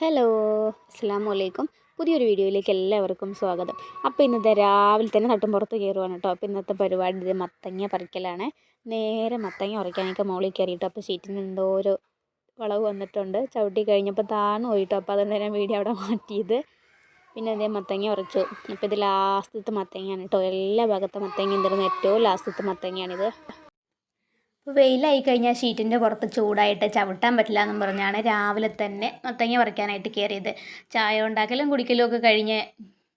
Hello അസ്സാം വലൈക്കും പുതിയൊരു വീഡിയോയിലേക്ക് എല്ലാവർക്കും സ്വാഗതം. അപ്പോൾ ഇന്നത്തെ രാവിലെ തന്നെ തട്ടും പുറത്ത് കയറുവാണ് കേട്ടോ. അപ്പോൾ ഇന്നത്തെ പരിപാടി ഇത് മത്തങ്ങ പറിക്കലാണ്. നേരെ മത്തങ്ങ പറിക്കാനൊക്കെ മുകളിൽ കയറിയിട്ടോ അപ്പോൾ ഷീറ്റിന് എന്തോ ഒരു വളവ് വന്നിട്ടുണ്ട്. ചവിട്ടി കഴിഞ്ഞപ്പോൾ താണു പോയിട്ടോ. അപ്പോൾ അതുകൊണ്ട് ഞാൻ വീഡിയോ അവിടെ മാറ്റിയത്. പിന്നെ അതേ മത്തങ്ങ ഉറച്ചു അപ്പോൾ ഇത് ലാസ്റ്റത്തെ മത്തങ്ങയാണ് കേട്ടോ. എല്ലാ ഭാഗത്തെ മത്തങ്ങ എന്തിരുന്ന ഏറ്റവും ലാസ്റ്റത്തെ മത്തങ്ങയാണിത്. വെയിലായി കഴിഞ്ഞാൽ ഷീറ്റിന്റെ പുറത്ത് ചൂടായിട്ട് ചവിട്ടാൻ പറ്റില്ല എന്നും പറഞ്ഞാണ് രാവിലെ തന്നെ മത്തങ്ങ പറിക്കാനായിട്ട് കയറിയത് ചായ ഉണ്ടാക്കലും കുടിക്കലും ഒക്കെ കഴിഞ്ഞ്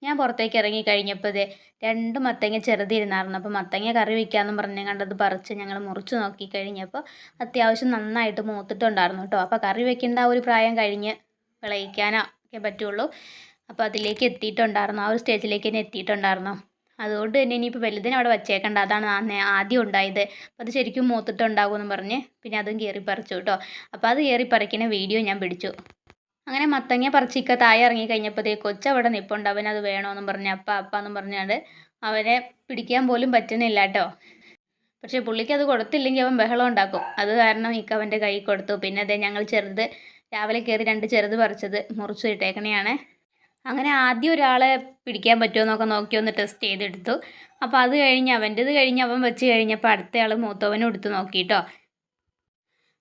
ഞാൻ പുറത്തേക്ക് ഇറങ്ങി കഴിഞ്ഞപ്പോൾ രണ്ട് മത്തങ്ങ ചെറുതിരുന്നായിരുന്നു. അപ്പോൾ മത്തങ്ങ കറി വയ്ക്കാമെന്നും പറഞ്ഞ് കണ്ടത് പറിച്ച് ഞങ്ങൾ മുറിച്ച് നോക്കി കഴിഞ്ഞപ്പോൾ അത്യാവശ്യം നന്നായിട്ട് മൂത്തിട്ടുണ്ടായിരുന്നു കേട്ടോ അപ്പോൾ കറി വയ്ക്കേണ്ട ഒരു പ്രായം കഴിഞ്ഞ് വിളയിക്കാനൊക്കെ പറ്റുള്ളൂ. അപ്പോൾ അതിലേക്ക് എത്തിയിട്ടുണ്ടായിരുന്നു. ആ ഒരു സ്റ്റേജിലേക്ക് തന്നെ എത്തിയിട്ടുണ്ടായിരുന്നു. അതുകൊണ്ട് തന്നെ ഇനിയിപ്പോൾ വലുതിനെ അവിടെ വച്ചേക്കണ്ട. അതാണ് ആദ്യം ഉണ്ടായത്. അപ്പോൾ അത് ശരിക്കും മൂത്തിട്ടുണ്ടാകുമെന്ന് പറഞ്ഞ് പിന്നെ അതും കയറി പറിച്ചു കേട്ടോ. അപ്പോൾ അത് കയറി പറിക്കുന്ന വീഡിയോ ഞാൻ പിടിച്ചു. അങ്ങനെ മത്തങ്ങ പറിച്ചിക്ക താഴെ ഇറങ്ങി കഴിഞ്ഞപ്പോഴത്തേ കൊച്ചവിടെ നിൽപ്പുണ്ട് അവൻ അത് വേണമെന്നും പറഞ്ഞ് അപ്പ അപ്പ എന്നും പറഞ്ഞാണ്ട് അവനെ പിടിക്കാൻ പോലും പറ്റുന്നില്ല കേട്ടോ. പക്ഷേ പുള്ളിക്ക് അത് കൊടുത്തില്ലെങ്കിൽ അവൻ ബഹളം ഉണ്ടാക്കും. അത് കാരണം ഇക്ക അവന്റെ കൈ കൊടുത്തു. പിന്നെ അതേ ഞങ്ങൾ ചെറുത് രാവിലെ കയറി രണ്ട് ചെറുത് പറിച്ചത് മുറിച്ചു ഇട്ടേക്കണെയാണ്. അങ്ങനെ ആദ്യം ഒരാളെ പിടിക്കാൻ പറ്റുമോ എന്നൊക്കെ നോക്കി ഒന്ന് ടെസ്റ്റ് ചെയ്തെടുത്തു. അപ്പോൾ അത് കഴിഞ്ഞ് അവന്റെത് കഴിഞ്ഞ് അവൻ വെച്ച് കഴിഞ്ഞപ്പോൾ അടുത്തയാൾ മൂത്തവനും എടുത്ത് നോക്കി കേട്ടോ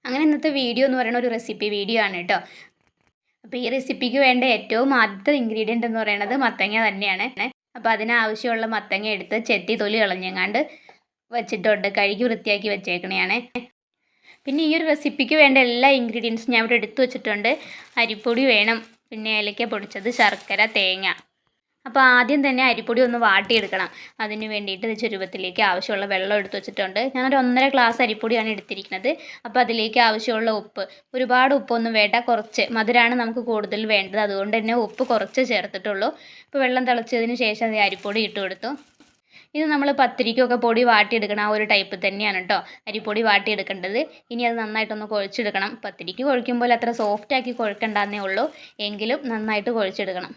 അങ്ങനെ ഇന്നത്തെ വീഡിയോ എന്ന് പറയുന്ന ഒരു റെസിപ്പി വീഡിയോ ആണ് കേട്ടോ അപ്പോൾ ഈ റെസിപ്പിക്ക് വേണ്ട ഏറ്റവും ആദ്യത്തെ ഇൻഗ്രീഡിയന്റ് എന്ന് പറയുന്നത് മത്തങ്ങ തന്നെയാണ്. അപ്പോൾ അതിനാവശ്യമുള്ള മത്തങ്ങ എടുത്ത് ചെത്തി തൊലി കളഞ്ഞെങ്ങാണ്ട് വെച്ചിട്ടുണ്ട്. കഴുകി വൃത്തിയാക്കി വെച്ചേക്കണേ പിന്നെ ഈ ഒരു റെസിപ്പിക്ക് വേണ്ട എല്ലാ ഇൻഗ്രീഡിയൻസും ഞാൻ ഇവിടെ എടുത്തു വെച്ചിട്ടുണ്ട്. അരിപ്പൊടി വേണം. പിന്നെ ഏലക്ക പൊടിച്ചത് ശർക്കര തേങ്ങ. അപ്പോൾ ആദ്യം തന്നെ അരിപ്പൊടി ഒന്ന് വാട്ടിയെടുക്കണം. അതിന് വേണ്ടിയിട്ട് ചുരുപത്തിലേക്ക് ആവശ്യമുള്ള വെള്ളം എടുത്ത് വെച്ചിട്ടുണ്ട്. ഞാനൊരു ഒന്നര ഗ്ലാസ് അരിപ്പൊടിയാണ് എടുത്തിരിക്കുന്നത്. അപ്പോൾ അതിലേക്ക് ആവശ്യമുള്ള ഉപ്പ്. ഒരുപാട് ഉപ്പൊന്നും വേണ്ട കുറച്ച് മധുരമാണ് നമുക്ക് കൂടുതൽ വേണ്ടത്. അതുകൊണ്ട് തന്നെ ഉപ്പ് കുറച്ച് ചേർത്തിട്ടുള്ളൂ. ഇപ്പോൾ വെള്ളം തിളച്ചതിന് ശേഷം അത് അരിപ്പൊടി ഇട്ട് കൊടുത്തു. ഇത് നമ്മൾ പത്തിരിക്കൊക്കെ പൊടി വാട്ടിയെടുക്കണ. ആ ഒരു ടൈപ്പ് തന്നെയാണ് കേട്ടോ അരിപ്പൊടി വാട്ടിയെടുക്കേണ്ടത്. ഇനി അത് നന്നായിട്ടൊന്ന് കുഴച്ചെടുക്കണം. പത്തിരിക്ക് കുഴയ്ക്കുമ്പോൾ അത്ര സോഫ്റ്റാക്കി കുഴക്കണ്ടെന്നേ ഉള്ളൂ. എങ്കിലും നന്നായിട്ട് കുഴച്ചെടുക്കണം.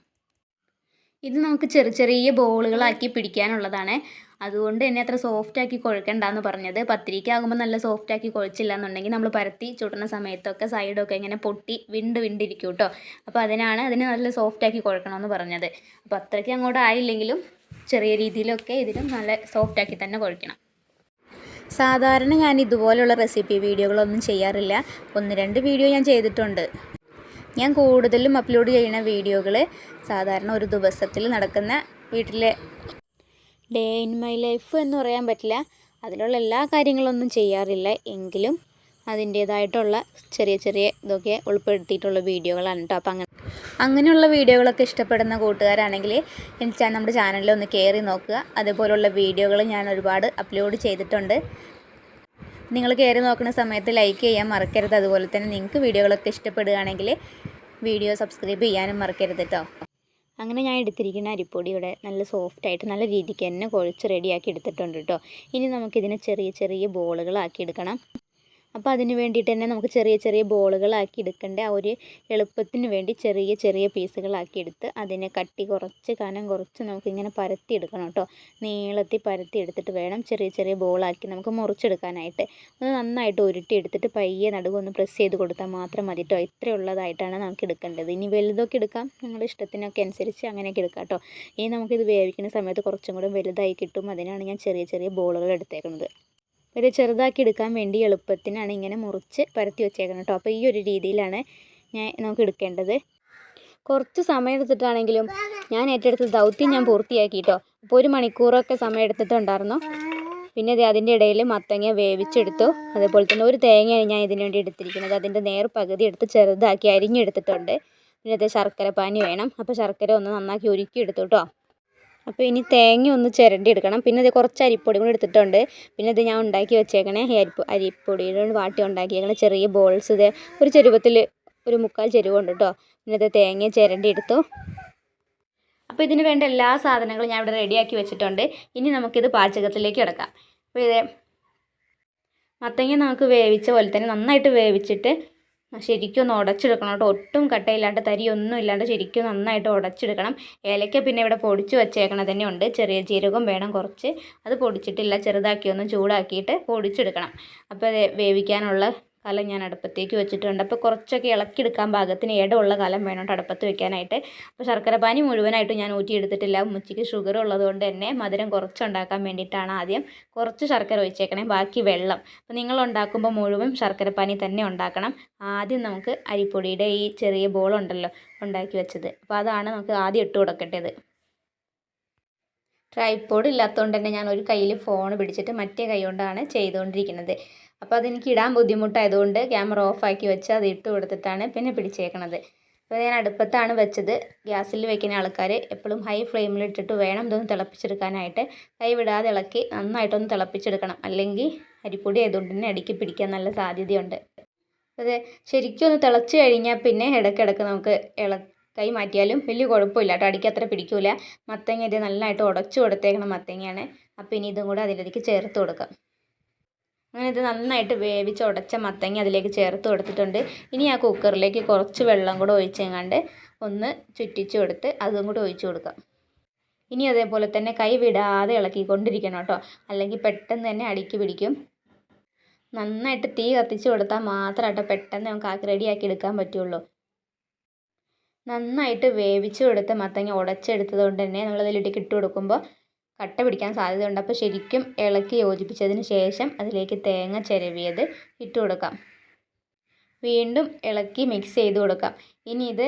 ഇത് നമുക്ക് ചെറിയ ചെറിയ ബോളുകളാക്കി പിടിക്കാനുള്ളതാണ്. അതുകൊണ്ട് തന്നെ അത്ര സോഫ്റ്റാക്കി കുഴക്കണ്ടെന്ന് പറഞ്ഞത്. പത്തിരിക്കാകുമ്പോൾ നല്ല സോഫ്റ്റാക്കി കുഴച്ചില്ല എന്നുണ്ടെങ്കിൽ നമ്മൾ പരത്തി ചുട്ടുന്ന സമയത്തൊക്കെ സൈഡൊക്കെ ഇങ്ങനെ പൊട്ടി വിണ്ട് വിണ്ടിരിക്കും കേട്ടോ അപ്പോൾ അതിനാണ് അതിന് നല്ല സോഫ്റ്റാക്കി കുഴക്കണമെന്ന് പറഞ്ഞത്. അപ്പോൾ അത്രയ്ക്ക് അങ്ങോട്ട് ആയില്ലെങ്കിലും ചെറിയ രീതിയിലൊക്കെ ഇതിന് നല്ല സോഫ്റ്റാക്കി തന്നെ കുഴക്കണം. സാധാരണ ഞാൻ ഇതുപോലുള്ള റെസിപ്പി വീഡിയോകളൊന്നും ചെയ്യാറില്ല. ഒന്ന് രണ്ട് വീഡിയോ ഞാൻ ചെയ്തിട്ടുണ്ട്. ഞാൻ കൂടുതലും അപ്ലോഡ് ചെയ്യുന്ന വീഡിയോകൾ സാധാരണ ഒരു ദിവസത്തിൽ നടക്കുന്ന വീട്ടിലെ ഡേ ഇൻ മൈ ലൈഫ് എന്ന് പറയാൻ പറ്റില്ല. അതിലുള്ള എല്ലാ കാര്യങ്ങളൊന്നും ചെയ്യാറില്ല. എങ്കിലും അതിന്റേതായിട്ടുള്ള ചെറിയ ചെറിയ ഇതൊക്കെ ഉൾപ്പെടുത്തിയിട്ടുള്ള വീഡിയോകളാണ് കേട്ടോ. അപ്പം അങ്ങനെ അങ്ങനെയുള്ള വീഡിയോകളൊക്കെ ഇഷ്ടപ്പെടുന്ന കൂട്ടുകാരാണെങ്കിൽ എനിക്ക് നമ്മുടെ ചാനലിൽ ഒന്ന് കയറി നോക്കുക. അതുപോലുള്ള വീഡിയോകൾ ഞാൻ ഒരുപാട് അപ്ലോഡ് ചെയ്തിട്ടുണ്ട്. നിങ്ങൾ കയറി നോക്കുന്ന സമയത്ത് ലൈക്ക് ചെയ്യാൻ മറക്കരുത്. അതുപോലെ തന്നെ നിങ്ങൾക്ക് വീഡിയോകളൊക്കെ ഇഷ്ടപ്പെടുകയാണെങ്കിൽ വീഡിയോ സബ്സ്ക്രൈബ് ചെയ്യാനും മറക്കരുത് കേട്ടോ. അങ്ങനെ ഞാൻ എടുത്തിരിക്കുന്ന അരിപ്പൊടി ഇവിടെ നല്ല സോഫ്റ്റായിട്ട് നല്ല രീതിക്ക് തന്നെ കുഴച്ച് റെഡിയാക്കി എടുത്തിട്ടുണ്ട് കേട്ടോ. ഇനി നമുക്കിതിനെ ചെറിയ ചെറിയ ബോളുകളാക്കി എടുക്കണം. അപ്പോൾ അതിന് വേണ്ടിയിട്ട് തന്നെ നമുക്ക് ചെറിയ ചെറിയ ബോളുകളാക്കി എടുക്കേണ്ട. ആ ഒരു എളുപ്പത്തിന് വേണ്ടി ചെറിയ ചെറിയ പീസുകളാക്കി എടുത്ത് അതിനെ കട്ടി കുറച്ച് കനം കുറച്ച് നമുക്കിങ്ങനെ പരത്തി എടുക്കണം കേട്ടോ. നീളത്തിൽ പരത്തി എടുത്തിട്ട് വേണം ചെറിയ ചെറിയ ബോളാക്കി നമുക്ക് മുറിച്ചെടുക്കാനായിട്ട്. ഒന്ന് നന്നായിട്ട് ഉരുട്ടി എടുത്തിട്ട് പയ്യെ നടുവൊന്ന് പ്രസ് ചെയ്ത് കൊടുത്താൽ മാത്രം മതി കേട്ടോ. ഇത്രയുള്ളതായിട്ടാണ് നമുക്ക് എടുക്കേണ്ടത്. ഇനി വലുതൊക്കെ എടുക്കാം. നിങ്ങളുടെ ഇഷ്ടത്തിനൊക്കെ അനുസരിച്ച് അങ്ങനെയൊക്കെ എടുക്കാം കേട്ടോ. ഇനി നമുക്കിത് വേവിക്കുന്ന സമയത്ത് കുറച്ചും കൂടെ വലുതായി കിട്ടും. അതിനാണ് ഞാൻ ചെറിയ ചെറിയ ബോളുകൾ എടുത്തേക്കുന്നത്. ഇത് ചെറുതാക്കി എടുക്കാൻ വേണ്ടി എളുപ്പത്തിനാണ് ഇങ്ങനെ മുറിച്ച് പരത്തി വെച്ചേക്കുന്നത് കേട്ടോ. അപ്പോൾ ഈ ഒരു രീതിയിലാണ് ഞാൻ നമുക്ക് എടുക്കേണ്ടത്. കുറച്ച് സമയം എടുത്തിട്ടാണെങ്കിലും ഞാൻ ഏറ്റെടുത്ത ദൗത്യം ഞാൻ പൂർത്തിയാക്കി കേട്ടോ. അപ്പോൾ ഒരു മണിക്കൂറൊക്കെ സമയം എടുത്തിട്ടുണ്ടായിരുന്നു. പിന്നെ ഇത് അതിന്റെ ഇടയിൽ മത്തങ്ങ വേവിച്ചെടുത്തു. അതേപോലെ തന്നെ ഒരു തേങ്ങയാണ് ഞാൻ ഇതിന് വേണ്ടി എടുത്തിരിക്കുന്നത്. അതിന്റെ നേർ പകുതി എടുത്ത് ചെറുതാക്കി അരിഞ്ഞെടുത്തിട്ടുണ്ട്. പിന്നെ അത് ശർക്കര പാനി വേണം. അപ്പോൾ ശർക്കര ഒന്ന് നന്നാക്കി ഉരുക്കി എടുത്തു കേട്ടോ. അപ്പോൾ ഇനി തേങ്ങ ഒന്ന് ചിരണ്ടി എടുക്കണം. പിന്നെ ഇത് കുറച്ച് അരിപ്പൊടി കൂടി എടുത്തിട്ടുണ്ട്. പിന്നെ ഇത് ഞാൻ ഉണ്ടാക്കി വെച്ചേക്കണേ. അരിപ്പ് അരിപ്പൊടിയുടെ വാട്ടി ഉണ്ടാക്കിയേക്കണ. ചെറിയ ബോൾസ് ഇത് ഒരു ചെരുവത്തിൽ ഒരു മുക്കാൽ ചെരുവുണ്ട് കേട്ടോ പിന്നെ ഇത് തേങ്ങ ചിരണ്ടി എടുത്തു. അപ്പോൾ ഇതിന് വേണ്ട എല്ലാ സാധനങ്ങളും ഞാൻ ഇവിടെ റെഡിയാക്കി വെച്ചിട്ടുണ്ട്. ഇനി നമുക്കിത് പാചകത്തിലേക്ക് കിടക്കാം. അപ്പോൾ ഇത് മത്തങ്ങ നമുക്ക് വേവിച്ച പോലെ തന്നെ നന്നായിട്ട് വേവിച്ചിട്ട് ശരിക്കും ഒന്ന് ഉടച്ചെടുക്കണം കേട്ടോ. ഒട്ടും കട്ടയില്ലാണ്ട് തരിയൊന്നും ഇല്ലാണ്ട് ശരിക്കും നന്നായിട്ട് ഉടച്ചെടുക്കണം. ഏലക്ക പിന്നെ ഇവിടെ പൊടിച്ച് വെച്ചേക്കണത് തന്നെ ഉണ്ട് ചെറിയ ജീരകം വേണം കുറച്ച്. അത് പൊടിച്ചിട്ടില്ല ചെറുതാക്കി ഒന്ന് ചൂടാക്കിയിട്ട് പൊടിച്ചെടുക്കണം. അപ്പോൾ വേവിക്കാനുള്ള കലം ഞാൻ അടുപ്പത്തേക്ക് വെച്ചിട്ടുണ്ട്. അപ്പോൾ കുറച്ചൊക്കെ ഇളക്കിയെടുക്കാൻ പാകത്തിന് ഇടമുള്ള കലം വേണം അടുപ്പത്ത് വെക്കാനായിട്ട്. അപ്പോൾ ശർക്കര പാനി മുഴുവനായിട്ട് ഞാൻ ഊറ്റിയെടുത്തിട്ടില്ല. ഉമ്മച്ചിക്ക് ഷുഗർ ഉള്ളതുകൊണ്ട് തന്നെ മധുരം കുറച്ചുണ്ടാക്കാൻ വേണ്ടിയിട്ടാണ് ആദ്യം കുറച്ച് ശർക്കര ഒഴിച്ചേക്കണേ. ബാക്കി വെള്ളം. അപ്പോൾ നിങ്ങൾ ഉണ്ടാക്കുമ്പോൾ മുഴുവൻ ശർക്കര പാനി തന്നെ ഉണ്ടാക്കണം. ആദ്യം നമുക്ക് അരിപ്പൊടിയുടെ ഈ ചെറിയ ബോളുണ്ടല്ലോ ഉണ്ടാക്കി വെച്ചത്. അപ്പോൾ അതാണ് നമുക്ക് ആദ്യം ഇട്ട് കൊടുക്കേണ്ടത്. ട്രൈപ്പോഡ് ഇല്ലാത്തതുകൊണ്ട് തന്നെ ഞാൻ ഒരു കയ്യിൽ ഫോൺ പിടിച്ചിട്ട് മറ്റേ കൈ കൊണ്ടാണ് ചെയ്തുകൊണ്ടിരിക്കുന്നത് അപ്പോൾ അതെനിക്ക് ഇടാൻ ബുദ്ധിമുട്ടായതുകൊണ്ട് ക്യാമറ ഓഫാക്കി വെച്ച് അത് ഇട്ട് കൊടുത്തിട്ടാണ് പിന്നെ പിടിച്ചേക്കണത്. അപ്പോൾ ഞാൻ അടുപ്പത്താണ് വെച്ചത്. ഗ്യാസിൽ വെക്കുന്ന ആൾക്കാർ എപ്പോഴും ഹൈ ഫ്ലെയിമിൽ ഇട്ടിട്ട് വേണം ഇതൊന്ന് തിളപ്പിച്ചെടുക്കാനായിട്ട്. കൈ വിടാതെ ഇളക്കി നന്നായിട്ടൊന്ന് തിളപ്പിച്ചെടുക്കണം. അല്ലെങ്കിൽ അരിപ്പൊടി ആയതുകൊണ്ട് തന്നെ അടിക്ക് പിടിക്കാൻ നല്ല സാധ്യതയുണ്ട്. അതെ ശരിക്കും ഒന്ന് തിളച്ച് കഴിഞ്ഞാൽ പിന്നെ ഇടയ്ക്കിടയ്ക്ക് നമുക്ക് ഇള കൈ മാറ്റിയാലും വലിയ കുഴപ്പമില്ല. കേട്ടോ അടിക്ക് അത്ര പിടിക്കില്ല മത്തങ്ങ ഇത് നല്ലതായിട്ട് ഉടച്ചു കൊടുത്തേക്കണം മത്തങ്ങയാണ്. അപ്പോൾ ഇനി ഇതും കൂടെ അതിലേക്ക് ചേർത്ത് കൊടുക്കാം. അങ്ങനെ ഇത് നന്നായിട്ട് വേവിച്ച് ഉടച്ച മത്തങ്ങ അതിലേക്ക് ചേർത്ത് കൊടുത്തിട്ടുണ്ട്. ഇനി ആ കുക്കറിലേക്ക് കുറച്ച് വെള്ളം കൂടെ ഒഴിച്ചെങ്ങാണ്ട് ഒന്ന് ചുറ്റിച്ച് കൊടുത്ത് അതും കൂടെ ഒഴിച്ച് കൊടുക്കാം. ഇനി അതേപോലെ തന്നെ കൈ വിടാതെ ഇളക്കിക്കൊണ്ടിരിക്കണം കേട്ടോ. അല്ലെങ്കിൽ പെട്ടെന്ന് തന്നെ അടിക്ക് പിടിക്കും. നന്നായിട്ട് തീ കത്തിച്ച് കൊടുത്താൽ മാത്രമായിട്ട് പെട്ടെന്ന് നമുക്ക് ആക്കി റെഡിയാക്കി എടുക്കാൻ പറ്റുള്ളൂ. നന്നായിട്ട് വേവിച്ച് കൊടുത്ത് മത്തങ്ങ ഉടച്ചെടുത്തത് കൊണ്ട് തന്നെ നമ്മളതിലേക്ക് ഇട്ട് കൊടുക്കുമ്പോൾ കട്ട പിടിക്കാൻ സാധ്യതയുണ്ട്. അപ്പോൾ ശരിക്കും ഇളക്കി യോജിപ്പിച്ചതിന് ശേഷം അതിലേക്ക് തേങ്ങ ചിരവിയത് ഇട്ട് കൊടുക്കാം. വീണ്ടും ഇളക്കി മിക്സ് ചെയ്ത് കൊടുക്കാം. ഇനി ഇത്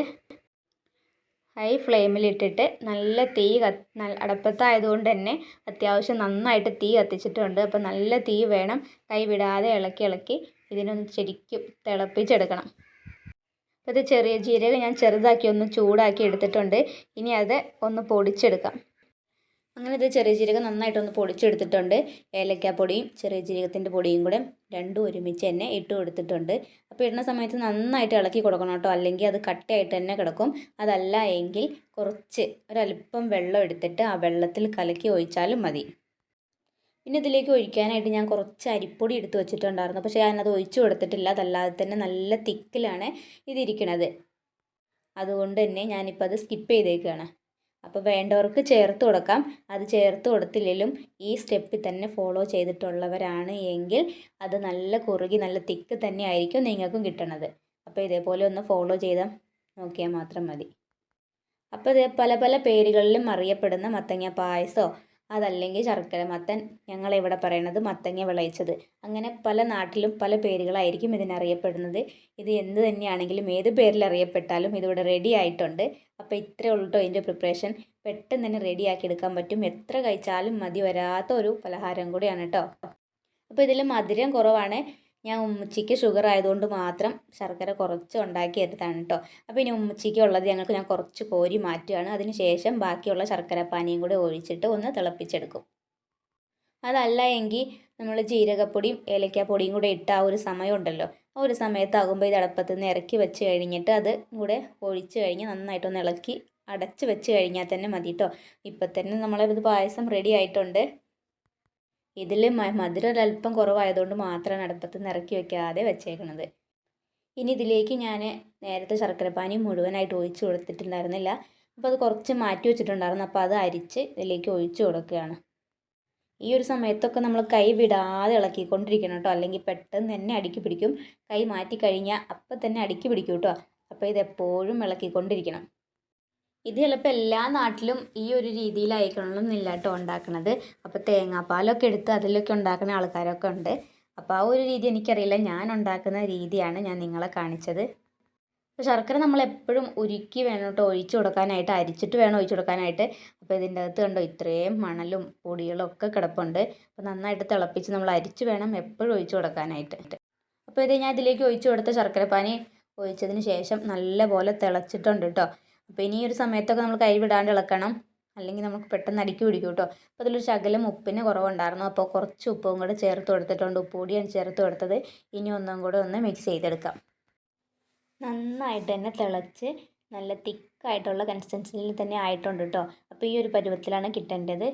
ഹൈ ഫ്ലെയിമിലിട്ടിട്ട് നല്ല തീ കത്ത് നല്ല അടപ്പത്തായതുകൊണ്ട് തന്നെ അത്യാവശ്യം നന്നായിട്ട് തീ കത്തിച്ചിട്ടുണ്ട്. അപ്പോൾ നല്ല തീ വേണം. കൈ വിടാതെ ഇളക്കി ഇളക്കി ഇതിനൊന്ന് ശരിക്കും തിളപ്പിച്ചെടുക്കണം. അപ്പോൾ ഇത് ചെറിയ ജീരകം ഞാൻ ചെറുതാക്കി ഒന്ന് ചൂടാക്കി എടുത്തിട്ടുണ്ട്. ഇനി അത് ഒന്ന് പൊടിച്ചെടുക്കാം. അങ്ങനെ ഇത് ചെറിയ ജീരകം നന്നായിട്ടൊന്ന് പൊടിച്ചെടുത്തിട്ടുണ്ട്. ഏലക്കാപ്പൊടിയും ചെറിയ ജീരകത്തിന്റെ പൊടിയും കൂടെ രണ്ടും ഒരുമിച്ച് തന്നെ ഇട്ട് കൊടുത്തിട്ടുണ്ട്. അപ്പോൾ ഇടുന്ന സമയത്ത് നന്നായിട്ട് ഇളക്കി കൊടുക്കണം കേട്ടോ. അല്ലെങ്കിൽ അത് കട്ടയായിട്ട് തന്നെ കിടക്കും. അതല്ല എങ്കിൽ കുറച്ച് ഒരല്പം വെള്ളം എടുത്തിട്ട് ആ വെള്ളത്തിൽ കലക്കി ഒഴിച്ചാലും മതി. പിന്നെ ഇതിലേക്ക് ഒഴിക്കാനായിട്ട് ഞാൻ കുറച്ച് അരിപ്പൊടി എടുത്ത് വെച്ചിട്ടുണ്ടായിരുന്നു. പക്ഷേ ഞാനത് ഒഴിച്ചു കൊടുത്തിട്ടില്ല. അതല്ലാതെ തന്നെ നല്ല തിക്കിലാണ് ഇതിരിക്കണത്. അതുകൊണ്ട് തന്നെ ഞാനിപ്പോൾ അത് സ്കിപ്പ് ചെയ്തേക്കുകയാണ് അപ്പോൾ വേണ്ടവർക്ക് ചേർത്ത് കൊടുക്കാം. അത് ചേർത്ത് കൊടുത്തില്ലെങ്കിലും ഈ സ്റ്റെപ്പിൽ തന്നെ ഫോളോ ചെയ്തിട്ടുള്ളവരാണ് എങ്കിൽ അത് നല്ല കുറുകി നല്ല തിക്ക് തന്നെ ആയിരിക്കും നിങ്ങൾക്കും കിട്ടണത്. അപ്പോൾ ഇതേപോലെ ഒന്ന് ഫോളോ ചെയ്താൽ നോക്കിയാൽ മാത്രം മതി. അപ്പോൾ ഇത് പല പല പേരുകളിലും അറിയപ്പെടുന്ന മത്തങ്ങ പായസമോ അതല്ലെങ്കിൽ ശർക്കര മത്തൻ. ഞങ്ങളിവിടെ പറയണത് മത്തങ്ങ വിളയിച്ചത്. അങ്ങനെ പല നാട്ടിലും പല പേരുകളായിരിക്കും ഇതിനറിയപ്പെടുന്നത്. ഇത് എന്ത് തന്നെയാണെങ്കിലും ഏത് പേരിൽ അറിയപ്പെട്ടാലും ഇതിവിടെ റെഡി ആയിട്ടുണ്ട്. അപ്പോൾ ഇത്രയേ ഉള്ളൂ ഇതിന്റെ പ്രിപ്പറേഷൻ പെട്ടെന്ന് തന്നെ റെഡിയാക്കി എടുക്കാൻ പറ്റും. എത്ര കഴിച്ചാലും മതി വരാത്ത ഒരു പലഹാരം കൂടിയാണ് കേട്ടോ അപ്പോൾ ഇതിൽ മധുരം കുറവാണ്. ഞാൻ ഉമ്മച്ചിക്ക് ഷുഗർ ആയതുകൊണ്ട് മാത്രം ശർക്കര കുറച്ച് ഉണ്ടാക്കി എടുത്താണ് കേട്ടോ അപ്പോൾ ഇനി ഉമ്മച്ചിക്ക് ഉള്ളത് ഞങ്ങൾക്ക് ഞാൻ കുറച്ച് കോരി മാറ്റുകയാണ് അതിന് ശേഷം ബാക്കിയുള്ള ശർക്കര പാനിയും കൂടി ഒഴിച്ചിട്ട് ഒന്ന് തിളപ്പിച്ചെടുക്കും. അതല്ല എങ്കിൽ നമ്മൾ ജീരകപ്പൊടിയും ഏലക്കാപ്പൊടിയും കൂടെ ഇട്ട ആ ഒരു സമയമുണ്ടല്ലോ. ആ ഒരു സമയത്താകുമ്പോൾ ഇത് അടുപ്പത്ത് നിന്ന് ഇറക്കി വെച്ച് കഴിഞ്ഞിട്ട് അത് കൂടെ ഒഴിച്ച് കഴിഞ്ഞ് നന്നായിട്ടൊന്ന് ഇളക്കി അടച്ച് വെച്ച് കഴിഞ്ഞാൽ തന്നെ മതി കേട്ടോ ഇപ്പം തന്നെ നമ്മളിത് പായസം റെഡി ആയിട്ടുണ്ട്. ഇതിൽ മധുരം ഒരല്പം കുറവായതുകൊണ്ട് മാത്രമാണ് അടുപ്പത്ത് നിറക്കി വെക്കാതെ വെച്ചേക്കുന്നത് ഇനി ഇതിലേക്ക് ഞാൻ നേരത്തെ ശർക്കരപ്പാനി മുഴുവനായിട്ട് ഒഴിച്ചു കൊടുത്തിട്ടുണ്ടായിരുന്നില്ല. അപ്പോൾ അത് കുറച്ച് മാറ്റി വെച്ചിട്ടുണ്ടായിരുന്നു. അപ്പോൾ അത് അരിച്ച് ഇതിലേക്ക് ഒഴിച്ചു കൊടുക്കുകയാണ്. ഈ ഒരു സമയത്തൊക്കെ നമ്മൾ കൈ വിടാതെ ഇളക്കിക്കൊണ്ടിരിക്കണം കേട്ടോ. അല്ലെങ്കിൽ പെട്ടെന്ന് തന്നെ അടുക്കി പിടിക്കും. കൈ മാറ്റി കഴിഞ്ഞാൽ അപ്പം തന്നെ അടുക്കി പിടിക്കും കേട്ടോ. അപ്പോൾ ഇതെപ്പോഴും ഇളക്കിക്കൊണ്ടിരിക്കണം. ഇത് ചിലപ്പോൾ എല്ലാ നാട്ടിലും ഈ ഒരു രീതിയിലായിരിക്കണമെന്നില്ല കേട്ടോ ഉണ്ടാക്കുന്നത് അപ്പോൾ തേങ്ങാപ്പാലൊക്കെ എടുത്ത് അതിലൊക്കെ ഉണ്ടാക്കുന്ന ആൾക്കാരൊക്കെ ഉണ്ട്. അപ്പോൾ ആ ഒരു രീതി എനിക്കറിയില്ല. ഞാൻ ഉണ്ടാക്കുന്ന രീതിയാണ് ഞാൻ നിങ്ങളെ കാണിച്ചത്. അപ്പോൾ ശർക്കര നമ്മൾ എപ്പോഴും ഉരുക്കി വേണം കേട്ടോ ഒഴിച്ചു കൊടുക്കാനായിട്ട് അരിച്ചിട്ട് വേണം ഒഴിച്ചു കൊടുക്കാനായിട്ട്. അപ്പോൾ ഇതിന്റെ അകത്ത് കണ്ടോ ഇത്രയും മണലും പൊടികളും ഒക്കെ കിടപ്പുണ്ട്. അപ്പോൾ നന്നായിട്ട് തിളപ്പിച്ച് നമ്മൾ അരിച്ച് വേണം എപ്പോഴും ഒഴിച്ചു കൊടുക്കാനായിട്ട്. അപ്പോൾ ഇത് ഞാൻ ഇതിലേക്ക് ഒഴിച്ചു കൊടുത്ത ശർക്കരപ്പാനി ഒഴിച്ചതിന് ശേഷം നല്ലപോലെ തിളച്ചിട്ടുണ്ട് കേട്ടോ. അപ്പോൾ ഇനി ഒരു സമയത്തൊക്കെ നമ്മൾ കൈ വിടാണ്ട് ഇളക്കണം. അല്ലെങ്കിൽ നമുക്ക് പെട്ടെന്ന് അടിക്ക് പിടിക്കും കേട്ടോ അപ്പോൾ അതിലൊരു ശകലം ഉപ്പിന് കുറവുണ്ടായിരുന്നു. അപ്പോൾ കുറച്ച് ഉപ്പും കൂടെ ചേർത്ത് കൊടുത്തിട്ടുണ്ട്. ഉപ്പ് പൊടിയാണ് ചേർത്ത് കൊടുത്തത്. ഇനി ഒന്നും കൂടെ ഒന്ന് മിക്സ് ചെയ്തെടുക്കാം. നന്നായിട്ട് തന്നെ തിളച്ച് നല്ല തിക്കായിട്ടുള്ള കൺസിസ്റ്റൻസിയിൽ തന്നെ ആയിട്ടുണ്ട് കേട്ടോ അപ്പോൾ ഈ ഒരു പരുവത്തിലാണ് കിട്ടേണ്ടത്.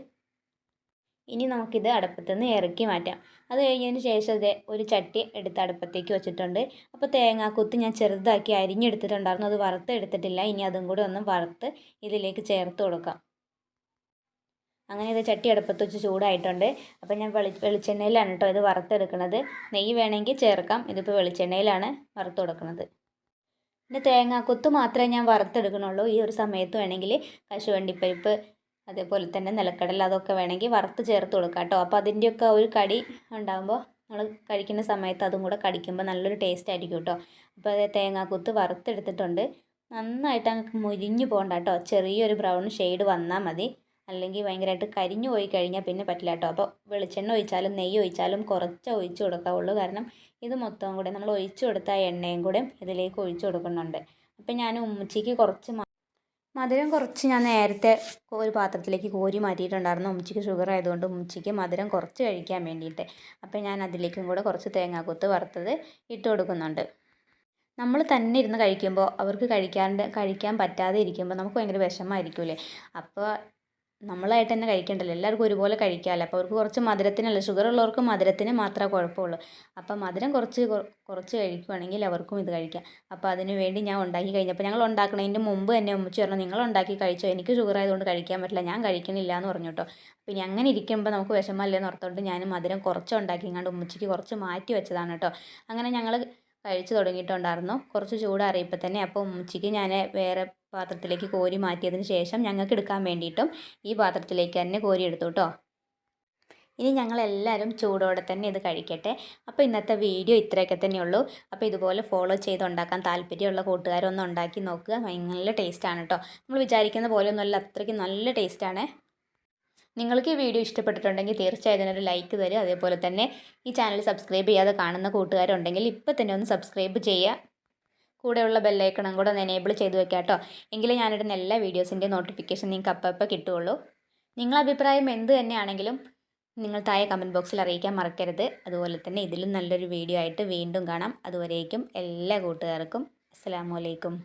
ഇനി നമുക്കിത് അടുപ്പത്ത് നിന്ന് ഇറക്കി മാറ്റാം. അത് കഴിഞ്ഞതിന് ശേഷം ഇത് ഒരു ചട്ടി എടുത്ത് അടുപ്പത്തേക്ക് വെച്ചിട്ടുണ്ട്. അപ്പോൾ തേങ്ങാക്കൊത്ത് ഞാൻ ചെറുതാക്കി അരിഞ്ഞെടുത്തിട്ടുണ്ടായിരുന്നു. അത് വറുത്ത് എടുത്തിട്ടില്ല ഇനി അതും കൂടി ഒന്ന് വറുത്ത് ഇതിലേക്ക് ചേർത്ത് കൊടുക്കാം. അങ്ങനെ ഇത് ചട്ടി അടുപ്പത്ത് വെച്ച് ചൂടായിട്ടുണ്ട്. അപ്പോൾ ഞാൻ വെളി വെളിച്ചെണ്ണയിലാണ് കേട്ടോ ഇത് വറുത്തെടുക്കുന്നത് നെയ്യ് വേണമെങ്കിൽ ചേർക്കാം. ഇതിപ്പോൾ വെളിച്ചെണ്ണയിലാണ് വറുത്ത് കൊടുക്കുന്നത് പിന്നെ തേങ്ങാക്കൊത്ത് മാത്രമേ ഞാൻ വറുത്തെടുക്കണുള്ളൂ. ഈ ഒരു സമയത്ത് വേണമെങ്കിൽ കശുവണ്ടിപ്പരിപ്പ് അതേപോലെ തന്നെ നിലക്കടല അതൊക്കെ വേണമെങ്കിൽ വറുത്ത് ചേർത്ത് കൊടുക്കാം കേട്ടോ. അപ്പോൾ അതിന്റെയൊക്കെ ഒരു കടി ഉണ്ടാകുമ്പോൾ നമ്മൾ കഴിക്കുന്ന സമയത്ത് അതും കൂടെ കടിക്കുമ്പോൾ നല്ലൊരു ടേസ്റ്റ് ആയിരിക്കും കേട്ടോ. അപ്പോൾ അത് തേങ്ങാക്കൊത്ത് വറുത്തെടുത്തിട്ടുണ്ട്. നന്നായിട്ട് അങ്ങ് മുരിഞ്ഞു പോകണ്ട കേട്ടോ. ചെറിയൊരു ബ്രൗൺ ഷെയ്ഡ് വന്നാൽ മതി. അല്ലെങ്കിൽ ഭയങ്കരമായിട്ട് കരിഞ്ഞു പോയി കഴിഞ്ഞാൽ പിന്നെ പറ്റില്ല കേട്ടോ. അപ്പോൾ വെളിച്ചെണ്ണ ഒഴിച്ചാലും നെയ്യ് ഒഴിച്ചാലും കുറച്ച് ഒഴിച്ചു കൊടുക്കാവുള്ളൂ. കാരണം ഇത് മൊത്തം കൂടെ നമ്മൾ ഒഴിച്ചു കൊടുത്ത എണ്ണയും കൂടെ ഇതിലേക്ക് ഒഴിച്ചു കൊടുക്കുന്നുണ്ട്. അപ്പോൾ ഞാൻ ഉമ്മച്ചിക്ക് കുറച്ച് മധുരം കുറച്ച് ഞാൻ നേരത്തെ ഒരു പാത്രത്തിലേക്ക് കോരി മാറ്റിയിട്ടുണ്ടായിരുന്നു. ഉമ്മച്ചിക്ക് ഷുഗർ ആയതുകൊണ്ട് ഉമ്മച്ചിക്ക് മധുരം കുറച്ച് കഴിക്കാൻ വേണ്ടിയിട്ട്. അപ്പം ഞാൻ അതിലേക്കും കൂടെ കുറച്ച് തേങ്ങാക്കൊത്ത് വറുത്തത് ഇട്ട് കൊടുക്കുന്നുണ്ട്. നമ്മൾ തന്നെ ഇരുന്ന് കഴിക്കുമ്പോൾ അവർക്ക് കഴിക്കാണ്ട് കഴിക്കാൻ പറ്റാതെ ഇരിക്കുമ്പോൾ നമുക്ക് ഭയങ്കര വിഷമമായിരിക്കില്ലേ? അപ്പോൾ നമ്മളായിട്ട് തന്നെ കഴിക്കേണ്ടല്ലോ. എല്ലാവർക്കും ഒരുപോലെ കഴിക്കാമല്ലോ അപ്പോൾ അവർക്ക് കുറച്ച് മധുരത്തിനല്ല ഷുഗർ ഉള്ളവർക്ക് മധുരത്തിന് മാത്രമേ കുഴപ്പമുള്ളൂ. അപ്പോൾ മധുരം കുറച്ച് കുറച്ച് കഴിക്കുവാണെങ്കിൽ അവർക്കും ഇത് കഴിക്കാം. അപ്പോൾ അതിന് വേണ്ടി ഞാൻ ഉണ്ടാക്കി കഴിഞ്ഞപ്പോൾ ഞങ്ങൾ ഉണ്ടാക്കണതിന്റെ മുമ്പ് തന്നെ ഉമ്മച്ചി പറഞ്ഞു നിങ്ങൾ ഉണ്ടാക്കി കഴിച്ചോ? എനിക്ക് ഷുഗർ ആയതുകൊണ്ട് കഴിക്കാൻ പറ്റില്ല. ഞാൻ കഴിക്കണില്ല എന്ന് പറഞ്ഞു കേട്ടോ. പിന്നെ അങ്ങനെ ഇരിക്കുമ്പോൾ നമുക്ക് വിഷമമല്ലേന്ന് ഓർത്തോണ്ട് ഞാൻ മധുരം കുറച്ച് ഉണ്ടാക്കി കണ്ട് ഉമ്മച്ചിക്ക് കുറച്ച് മാറ്റി വെച്ചതാണ് കേട്ടോ. അങ്ങനെ ഞങ്ങൾ കഴിച്ചു തുടങ്ങിയിട്ടുണ്ടായിരുന്നു. കുറച്ച് ചൂടാറിയപ്പോൾ തന്നെ. അപ്പോൾ ഉമ്മച്ചിക്ക് ഞാൻ വേറെ പാത്രത്തിലേക്ക് കോരി മാറ്റിയതിന് ശേഷം ഞങ്ങൾക്ക് എടുക്കാൻ വേണ്ടിയിട്ടും ഈ പാത്രത്തിലേക്ക് തന്നെ കോരി എടുത്തു കേട്ടോ ഇനി ഞങ്ങളെല്ലാവരും ചൂടോടെ തന്നെ ഇത് കഴിക്കട്ടെ. അപ്പോൾ ഇന്നത്തെ വീഡിയോ ഇത്രയൊക്കെ തന്നെയുള്ളൂ അപ്പോൾ ഇതുപോലെ ഫോളോ ചെയ്ത് ഉണ്ടാക്കാൻ താല്പര്യമുള്ള കൂട്ടുകാരൊന്നും ഉണ്ടാക്കി നോക്കുക. നല്ല ടേസ്റ്റാണ് കേട്ടോ നമ്മൾ വിചാരിക്കുന്ന പോലെ ഒന്നുമല്ല അത്രയ്ക്ക് നല്ല ടേസ്റ്റാണ് നിങ്ങൾക്ക് ഈ വീഡിയോ ഇഷ്ടപ്പെട്ടിട്ടുണ്ടെങ്കിൽ തീർച്ചയായും ഒരു ലൈക്ക് തരിക. അതേപോലെ തന്നെ ഈ ചാനൽ സബ്സ്ക്രൈബ് ചെയ്യാതെ കാണുന്ന കൂട്ടുകാരുണ്ടെങ്കിൽ ഇപ്പോൾ തന്നെ ഒന്ന് സബ്സ്ക്രൈബ് ചെയ്യുക. കൂടെയുള്ള ബെല്ലൈക്കണം കൂടെ ഒന്ന് എനേബിൾ ചെയ്ത് വെക്കാം കേട്ടോ. എങ്കിലേ ഞാനിടുന്ന എല്ലാ വീഡിയോസിന്റെയും നോട്ടിഫിക്കേഷൻ നിങ്ങൾക്ക് അപ്പം കിട്ടുകയുള്ളൂ. നിങ്ങളുടെ അഭിപ്രായം എന്ത് തന്നെയാണെങ്കിലും നിങ്ങൾ താഴെ കമന്റ് ബോക്സിൽ അറിയിക്കാൻ മറക്കരുത്. അതുപോലെ തന്നെ ഇതിലും നല്ലൊരു വീഡിയോ ആയിട്ട് വീണ്ടും കാണാം. അതുവരേക്കും എല്ലാ കൂട്ടുകാർക്കും അസ്സാമലൈക്കും